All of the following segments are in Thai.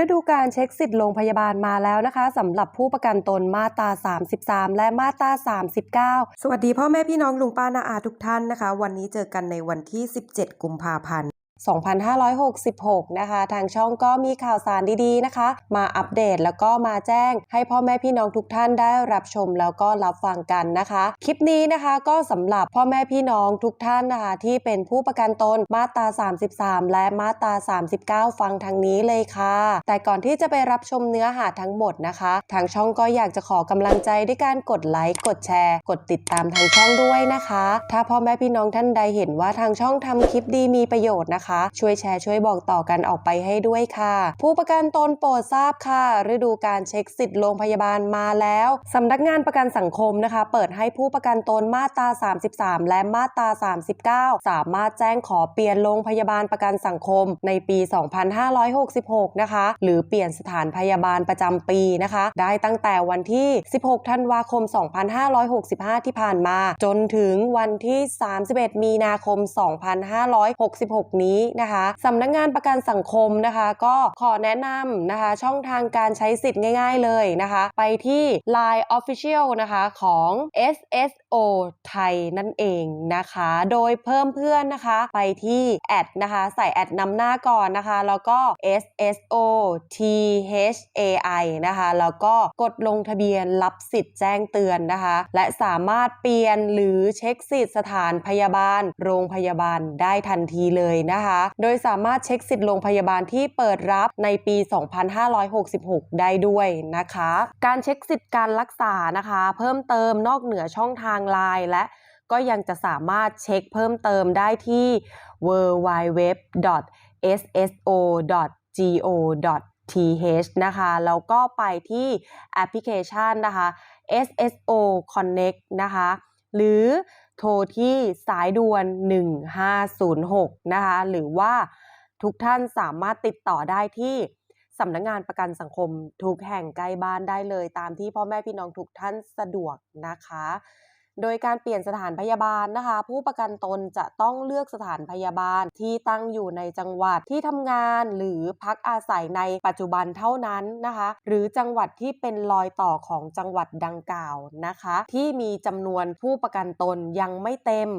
ฤดูการเช็คสิทธิ์โรงพยาบาลมาแล้วนะคะสำหรับผู้ประกันตนมาตรา 33 และมาตรา 39 สวัสดีพ่อแม่พี่น้องลุงป้านาอาทุกท่านนะคะ วันนี้เจอกันในวันที่ 17 กุมภาพันธ์ 2566 นะคะ ทางช่องก็มีข่าวสารดีๆนะคะ มาอัปเดตแล้วก็มาแจ้งให้พ่อแม่พี่น้องทุกท่านได้รับชมแล้วก็รับฟังกันนะคะ คลิปนี้นะคะก็สำหรับพ่อแม่พี่น้องทุกท่านนะคะที่เป็นผู้ประกันตนมาตรา 33 และมาตรา 39 ฟังทางนี้เลยค่ะ แต่ก่อนที่จะไปรับชมเนื้อหาทั้งหมดนะคะ ทางช่องก็อยากจะขอกำลังใจด้วยการกดไลค์กดแชร์ กดติดตามทางช่องด้วยนะคะ ถ้าพ่อแม่พี่น้องท่านใดเห็นว่าทางช่องทำคลิปดีมีประโยชน์นะคะช่วยแชร์ช่วยบอกต่อกันออกไปให้ด้วยค่ะ ผู้ประกันตนโปรดทราบค่ะ ฤดูการเช็คสิทธิ์โรงพยาบาลมาแล้วสำนักงานประกันสังคมนะคะ เปิดให้ผู้ประกันตนมาตรา 33 และมาตรา 39 สามารถแจ้งขอเปลี่ยนโรงพยาบาลประกันสังคมในปี 2566 นะคะ หรือเปลี่ยนสถานพยาบาลประจำปีนะคะ ได้ตั้งแต่วันที่ 16 ธันวาคม 2565 ที่ผ่านมา จนถึงวันที่ 31 มีนาคม 2566 นี้นะคะสำนักงานประกันสังคมนะคะ ก็ขอแนะนำนะคะ ช่องทางการใช้สิทธิ์ง่าย ๆเลยนะคะ ไปที่ Line Official นะคะของ SSO ไทยนั่นเองนะคะ โดยเพิ่มเพื่อนนะคะ ไปที่แอดนะคะ ใส่แอดนำหน้าก่อนนะคะ แล้วก็ SSO THAI นะคะ แล้วก็กดลงทะเบียนรับสิทธิ์แจ้งเตือนนะคะ และสามารถเปลี่ยนหรือเช็คสิทธิ์สถานพยาบาล โรงพยาบาลได้ทันทีเลยนะคะ โดยสามารถเช็คสิทธิ์โรงพยาบาลที่เปิดรับในปี 2566 ได้ด้วยนะคะ การเช็คสิทธิ์การรักษานะคะ เพิ่มเติมนอกเหนือช่องทางไลน์และก็ยังจะสามารถเช็คเพิ่มเติมได้ที่ www.sso.go.th นะคะ แล้วก็ไปที่แอปพลิเคชันนะคะ SSO Connect นะคะ หรือโทรที่สายด่วน 1506 นะคะ หรือว่าทุกท่านสามารถติดต่อได้ที่สำนักงานประกันสังคมทุกแห่งใกล้บ้านได้เลย ตามที่พ่อแม่พี่น้องทุกท่านสะดวกนะคะ โดยการเปลี่ยนสถานพยาบาลนะคะ ผู้ประกันตนจะต้องเลือกสถานพยาบาลที่ตั้งอยู่ในจังหวัดที่ทำงานหรือพักอาศัยในปัจจุบันเท่านั้นนะคะ หรือจังหวัดที่เป็นรอยต่อของจังหวัดดังกล่าวนะคะ ที่มีจำนวนผู้ประกันตนยังไม่เต็ม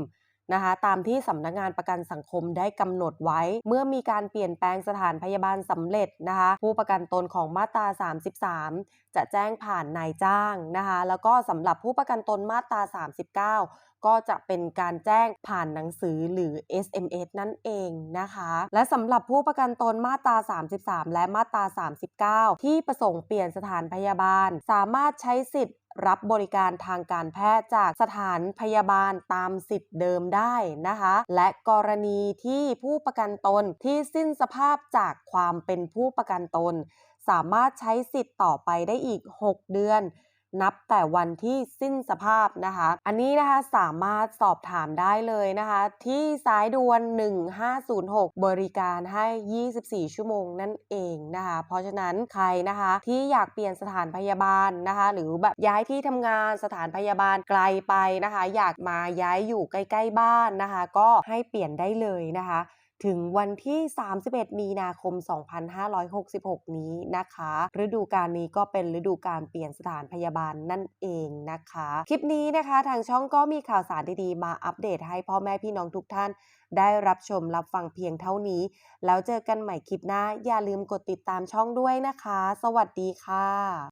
นะคะตามที่สำนักงานประกันสังคมได้กำหนดไว้ เมื่อมีการเปลี่ยนแปลงสถานพยาบาลสำเร็จนะคะผู้ประกันตนของมาตรา 33 จะแจ้งผ่านนายจ้างนะคะแล้วก็สำหรับผู้ประกันตนมาตรา 39ก็จะเป็นการแจ้งผ่านหนังสือหรือ SMS นั่นเองนะคะ และสำหรับผู้ประกันตนมาตรา 33 และมาตรา 39 ที่ประสงค์เปลี่ยนสถานพยาบาล สามารถใช้สิทธิ์ รับบริการทางการแพทย์จากสถานพยาบาลตามสิทธิ์เดิมได้นะคะ และกรณีที่ผู้ประกันตนที่สิ้นสภาพจากความเป็นผู้ประกันตน สามารถใช้สิทธิ์ต่อไปได้อีก 6 เดือน นับแต่วันที่สิ้นสภาพนะคะ อันนี้นะคะสามารถสอบถามได้เลยนะคะ ที่สายด่วน 1506 บริการให้ 24 ชั่วโมงนั่นเองนะคะ เพราะฉะนั้นใครนะคะที่อยากเปลี่ยนสถานพยาบาลนะคะ หรือแบบย้ายที่ทำงานสถานพยาบาลไกลไปนะคะ อยากมาย้ายอยู่ใกล้ ๆ บ้านนะคะ ก็ให้เปลี่ยนได้เลยนะคะ ถึงวันที่ 31 มีนาคม 2566 นี้นะคะ ฤดูกาลนี้ก็เป็นฤดูการเปลี่ยนสถานพยาบาลนั่นเองนะคะ คลิปนี้นะคะทางช่องก็มีข่าวสารดีๆ มาอัปเดตให้พ่อแม่พี่น้องทุกท่าน ได้รับชมรับฟังเพียงเท่านี้ แล้วเจอกันใหม่คลิปหน้า อย่าลืมกดติดตามช่องด้วยนะคะ สวัสดีค่ะ